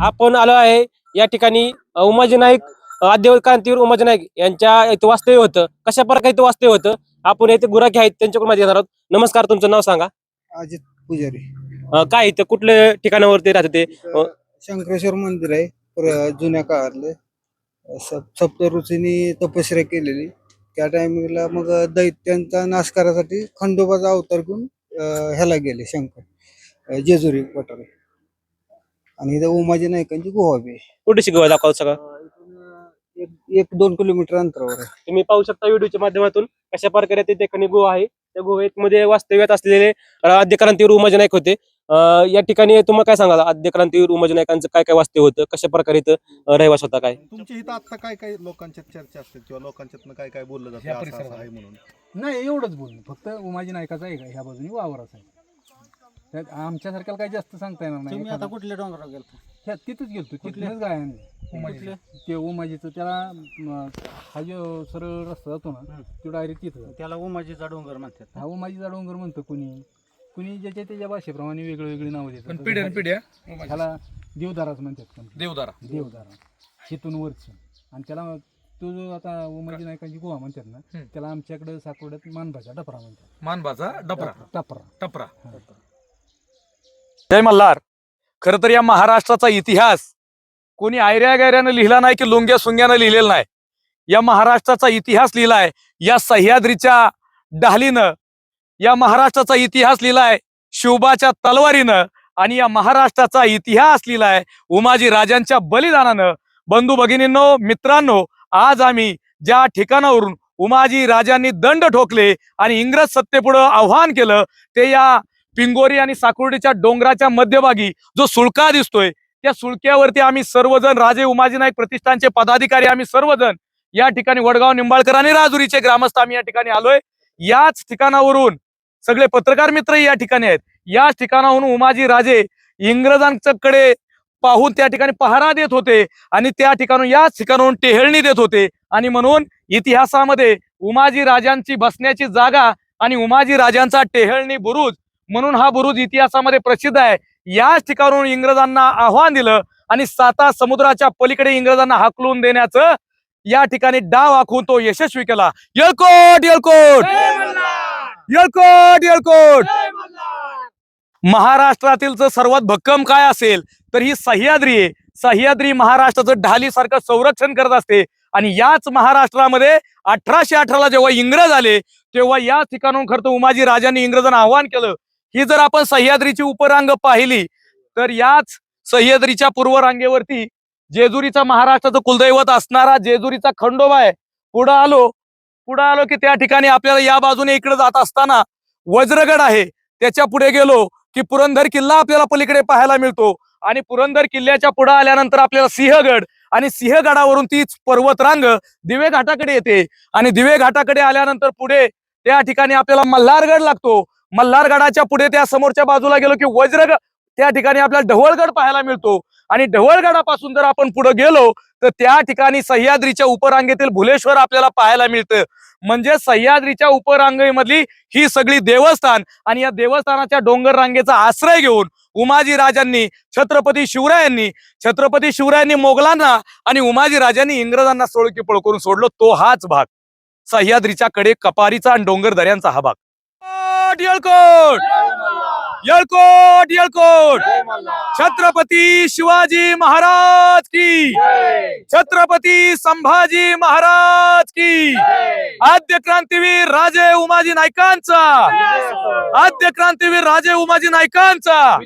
आपण आलो आहे. या ठिकाणी उमाजी नाईक अ, आद्यवत क्रांतीवीर उमाजी नाईक यांच्या इथं वास्तव्य होतं. कशा प्रकारे इथं वास्तव्य होतं आपण येथे गुराखी आहेत त्यांच्याकडून माहिती घेणार आहोत. नमस्कार तुमचं नाव सांगा. अजित पुजारी. अ, काय इथं कुठल्या ठिकाणावरती राहते ते? अ, शंकरेश्वर मंदिर आहे प्र- जुन्या काळातलं. सप सप्तऋषींनी तपश्चर्या केलेली. त्या टायमिंगला मग दैत्यांचा नाश करायसाठी खंडोबाचा अवतार घेऊन अं, ह्याला गेले शंकर अं, जेजुरी पठारे. आणि इथं उमाजी नायकांची गुहा बी आहे. कुठे शिकवा दाखवा सगळं. अं, इथून, अं, एक- एक दोन किलोमीटर अंतरावर आहे. तुम्ही पाहू शकता व्हिडिओच्या माध्यमातून कशा प्रकारे ते ठिकाणी गुहा आहे. त्या गुहेमध्ये वास्तव्यात असलेले अ, आद्य क्रांतीवीर उमाजी नाईक होते. अ, या ठिकाणी तुम्हाला काय सांगाल? आद्य क्रांतीवीर उमाजी नाईकांचं काय काय वास्तव्य होतं? कशा प्रकारे इथं अ, रहिवास होता काय? तुमच्या इथं आता काय काय लोकांच्यात चर्चा असते किंवा लोकांच्यातनं काय काय बोललं जातं या असं असं परिसरात. आहे म्हणून? नाही एवढंच बोलणं. फक्त उमाजी नायकाचा आहे का? ह्या बाजूने वावराचा आहे. त्यात आमच्यासारख्याला काही जास्त सांगता येणार नाही. तुम्ही आता एखादा- कुठल्या डोंगरावर गेलता? ह्या- तिथंच गेलतो तिथूनच गाय आणली उमाजीचं. ते उमाजीचं त्याला म, हा जो सरळ रस्ता जातो ना तो डायरेक्ट तिथं जातो. त्याला उमाजीचा डोंगर म्हणतात हा उमाजीचा डोंगर म्हणतं कुणी. कुणी ज्याच्या त्याच्या भाषेप्रमाणे वेगळी वेगळी नावं देतात. पण पिढ्यान पिढ्या ह्याला देवदाराच म्हणतात पण. देवदारा. देवदारा. हिथून वरच. आणि त्याला तो जो आता उमाजी नायकांची गुहा म्हणतात ना हम्म. त्याला आमच्याकडे साकोड्यात मानभाचा डपरा म्हणतात. मानबाचा डबरा टपरा टपरा हा. जय मल्हार. खर तर या महाराष्ट्राचा इतिहास कोणी आयऱ्या गायऱ्यानं लिहिला नाही की लोंग्या सुंग्यानं लिहिलेला नाही. या महाराष्ट्राचा इतिहास लिहिलाय या सह्याद्रीच्या डहालीनं या महाराष्ट्राचा इतिहास लिहिलाय शिवबाच्या तलवारीनं आणि या महाराष्ट्राचा इतिहास लिहिलाय उमाजी राजांच्या बलिदानानं. बंधू भगिनींनो मित्रांनो आज आम्ही ज्या ठिकाणावरून उमाजी राजांनी दंड ठोकले आणि इंग्रज सत्तेपुढं आव्हान केलं ते या पिंगोरी आणि साकुर्डीच्या डोंगराच्या मध्यभागी जो सुळका दिसतोय त्या सुळक्यावरती आम्ही सर्वजण राजे उमाजी नाईक प्रतिष्ठानचे पदाधिकारी आम्ही सर्वजण या ठिकाणी वडगाव निंबाळकर आणि राजुरीचे ग्रामस्थ आम्ही या ठिकाणी आलोय. याच ठिकाणावरून सगळे पत्रकार मित्रही या ठिकाणी आहेत. याच ठिकाणाहून उमाजी राजे इंग्रजांच्याकडे पाहून त्या ठिकाणी पहारा देत होते आणि त्या ठिकाणून याच ठिकाणाहून टेहळणी देत होते आणि म्हणून इतिहासामध्ये उमाजी राजांची बसण्याची जागा आणि उमाजी राजांचा टेहळणी बुरुज म्हणून हा बुरुज इतिहासामध्ये प्रसिद्ध आहे. याच ठिकाणून इंग्रजांना आव्हान दिलं आणि साता समुद्राच्या पलीकडे इंग्रजांना हाकलून देण्याचं या ठिकाणी डाव आखून तो यशस्वी केला. येळकोट येळकोट! येळकोट येळकोट! महाराष्ट्रातील जर सर्वात भक्कम काय असेल तर ही सह्याद्री आहे. सह्याद्री महाराष्ट्राचं ढाली सारखं संरक्षण करत असते. आणि याच महाराष्ट्रामध्ये अठराशे अठराला जेव्हा इंग्रज आले तेव्हा या ठिकाणून खरं तर उमाजी राजांनी इंग्रजांना आव्हान केलं. ही जर आपण सह्याद्रीची उपरांग पाहिली तर याच सह्याद्रीच्या पूर्व रांगेवरती जेजुरीचा महाराष्ट्राचं कुलदैवत असणारा जेजुरीचा खंडोबा आहे. पुढं आलो पुढं आलो की त्या ठिकाणी आपल्याला या बाजूने इकडे जात असताना वज्रगड आहे. त्याच्या पुढे गेलो की पुरंदर किल्ला आपल्याला पलीकडे पाहायला मिळतो. आणि पुरंदर किल्ल्याच्या पुढे आल्यानंतर आपल्याला सिंहगड आणि सिंहगडावरून तीच पर्वतरांग दिवे घाटाकडे येते. आणि दिवे घाटाकडे आल्यानंतर पुढे त्या ठिकाणी आपल्याला मल्हारगड लागतो. मल्हारगडाच्या पुढे त्या समोरच्या बाजूला गेलो की वज्रगड त्या ठिकाणी आपल्याला ढवळगड पाहायला मिळतो. आणि ढवळगडापासून जर आपण पुढे गेलो तर त्या ठिकाणी सह्याद्रीच्या उपरांगेतील भुलेश्वर आपल्याला पाहायला मिळतं. म्हणजे सह्याद्रीच्या उपरांगेमधली ही सगळी देवस्थान आणि या देवस्थानाच्या डोंगर रांगेचा आश्रय घेऊन उमाजी राजांनी छत्रपती शिवरायांनी छत्रपती शिवरायांनी मोगलांना आणि उमाजी राजांनी इंग्रजांना सोळकी पळ करून सोडलो तो हाच भाग. सह्याद्रीच्या कडे कपारीचा आणि डोंगर दऱ्यांचा हा भाग. येळकोट, येळकोट येळकोट येळकोट छत्रपती शिवाजी महाराज की! छत्रपती संभाजी महाराज की! आद्य क्रांतीवीर राजे उमाजी नायकांचा आद्य क्रांतीवीर राजे उमाजी नायकांचा